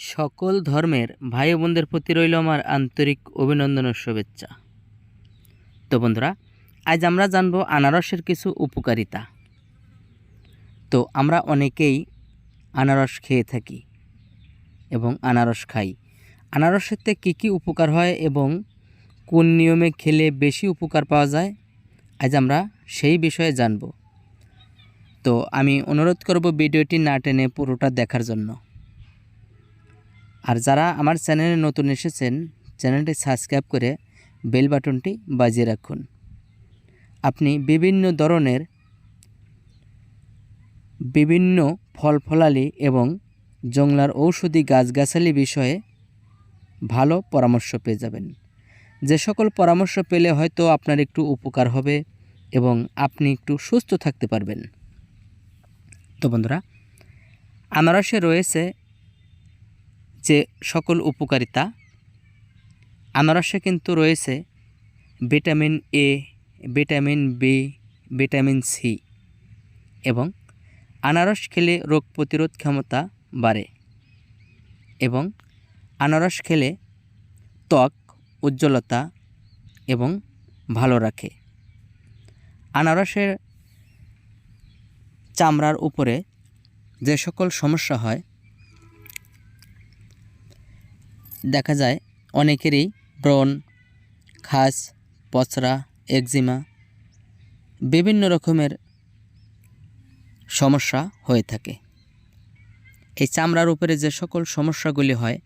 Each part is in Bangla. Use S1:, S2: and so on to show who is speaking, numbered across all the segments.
S1: সকল ধর্মের ভাই বোনদের প্রতি রইল আমার আন্তরিক অভিনন্দন ও শুভেচ্ছা। তো বন্ধুরা, আজ আমরা জানব আনারসের কিছু উপকারিতা। তো আমরা অনেকেই আনারস খেয়ে থাকি এবং আনারস খাই। আনারসেতে কী কী উপকার হয় এবং কোন নিয়মে খেলে বেশি উপকার পাওয়া যায়, আজ আমরা সেই বিষয়ে জানব। তো আমি অনুরোধ করব ভিডিওটি না টেনে পুরোটা দেখার জন্য। আর যারা আমার চ্যানেলে নতুন এসেছেন, চ্যানেলটি সাবস্ক্রাইব করে বেল বাটনটি বাজিয়ে রাখুন। আপনি বিভিন্ন ধরনের বিভিন্ন ফল ফলালি এবং জংলার ঔষধি গাছগাছালি বিষয়ে ভালো পরামর্শ পেয়ে যাবেন। যে সকল পরামর্শ পেলে হয়তো আপনার একটু উপকার হবে এবং আপনি একটু সুস্থ থাকতে পারবেন। তো বন্ধুরা, আনারসে রয়েছে যে সকল উপকারিতা, আনারসে কিন্তু রয়েছে vitamin A vitamin B vitamin C এবং আনারস খেলে রোগ প্রতিরোধ ক্ষমতা বাড়ে এবং আনারস খেলে ত্বক উজ্জ্বলতা এবং ভালো রাখে। আনারসের চামড়ার উপরে যে সকল সমস্যা হয় দেখা যায়, অনেকেরই ব্রণ, খাস, পচরা, একজিমা বিভিন্ন রকমের সমস্যা হয়ে থাকে। এই চামড়ার উপরে যে সকল সমস্যাগুলি হয়,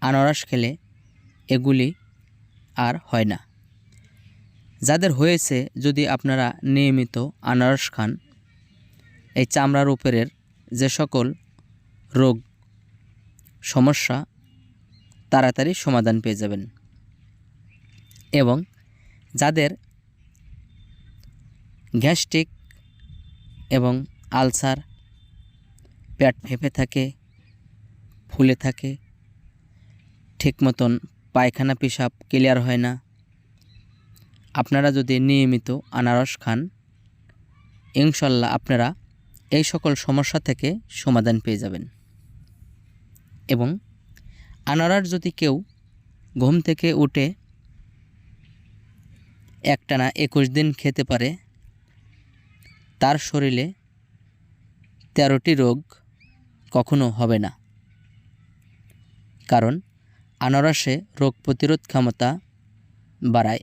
S1: আনারস খেলে এগুলি আর হয় না। যাদের হয়েছে, যদি আপনারা নিয়মিত আনারস খান, এই চামড়ার উপরের যে সকল রোগ, সমস্যা তাড়াতাড়ি সমাধান পেয়ে যাবেন। এবং যাদের গ্যাস্ট্রিক এবং আলসার পেট ফেঁপে থাকে, ফুলে থাকে ঠিক মতন পায়খানা পেশাব ক্লিয়ার হয় না, আপনারা যদি নিয়মিত আনারস খান, ইনশাল্লাহ আপনারা এই সকল সমস্যা থেকে সমাধান পেয়ে যাবেন। এবং আনারস যদি কেউ ঘুম থেকে উঠে একটানা একুশ দিন খেতে পারে, তার শরীরে তেরোটি রোগ কখনো হবে না। কারণ আনারসে রোগ প্রতিরোধ ক্ষমতা বাড়ায়।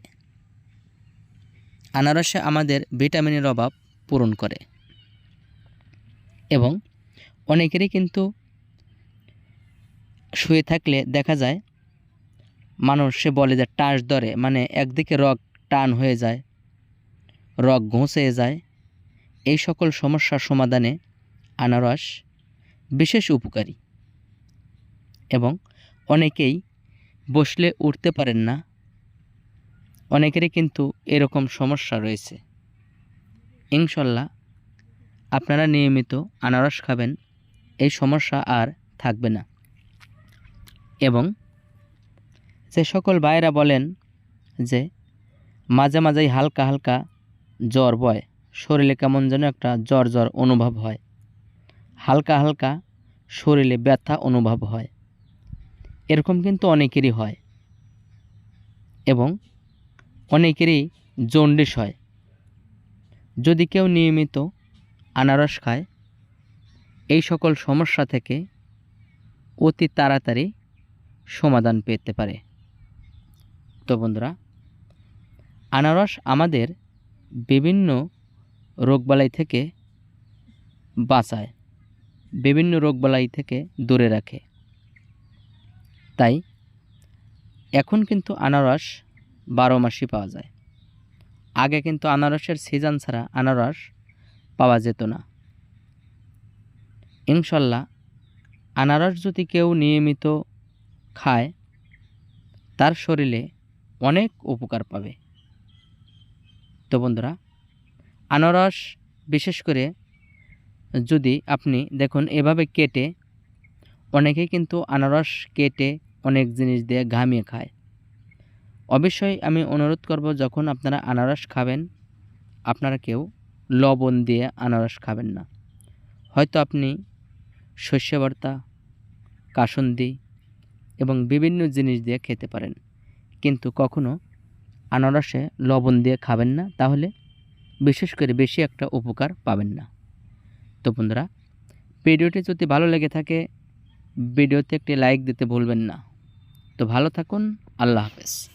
S1: আনারসে আমাদের ভিটামিনের অভাব পূরণ করে। এবং অনেকেরই কিন্তু শুয়ে থাকলে দেখা যায়, মানুষ, সে বলে যে টাস ধরে মানে একদিকে রগ টান হয়ে যায়, রগ ঘষে যায়। এই সকল সমস্যার সমাধানে আনারস বিশেষ উপকারী এবং অনেকেই বসলে উঠতে পারেন না। অনেকেরই কিন্তু এরকম সমস্যা রয়েছে। ইনশাল্লাহ আপনারা নিয়মিত আনারস খাবেন, এই সমস্যা আর থাকবে না। এবং যে সকল ভাইয়েরা বলেন যে মাঝে মাঝেই হালকা হালকা জ্বর বয়, শরীরে কেমন যেন একটা জ্বর জ্বর অনুভব হয়। হালকা হালকা শরীরে ব্যথা অনুভব হয়। এরকম কিন্তু অনেকেরই হয় এবং অনেকেরই জন্ডিস হয়। যদি কেউ নিয়মিত আনারস খায়, এই সকল সমস্যা থেকে অতি তাড়াতাড়ি সমাধান পেতে পারে। তো বন্ধুরা, আনারস আমাদের বিভিন্ন রোগবালাই থেকে বাঁচায়, বিভিন্ন রোগবালাই থেকে দূরে রাখে। তাই এখন কিন্তু আনারস বারো মাসই পাওয়া যায়। আগে কিন্তু আনারসের সিজন ছাড়া আনারস পাওয়া যেত না। ইনশাল্লাহ আনারস যদি কেউ নিয়মিত খায়, তার শরীরে অনেক উপকার পাবে। তো বন্ধুরা, আনারস বিশেষ করে যদি আপনি দেখুন এভাবে কেটে অনেকেই কিন্তু আনারস কেটে অনেক জিনিস দিয়ে ঘামিয়ে খায়। অবশ্যই আমি অনুরোধ করব, যখন আপনারা আনারস খাবেন, আপনারা কেউ লবণ দিয়ে আনারস খাবেন না। হয়তো আপনি শস্য ভর্তা কাসন্দি এবং বিভিন্ন জিনিস দিয়ে খেতে পারেন। কিন্তু কখনো আনারসে লবণ দিয়ে খাবেন না, তাহলে বিশেষ করে বেশি একটা উপকার পাবেন না। তো বন্ধুরা, ভিডিওটি যদি ভালো লেগে থাকে, ভিডিওতে একটি লাইক দিতে ভুলবেন না। তো ভালো থাকুন, আল্লাহ হাফেজ।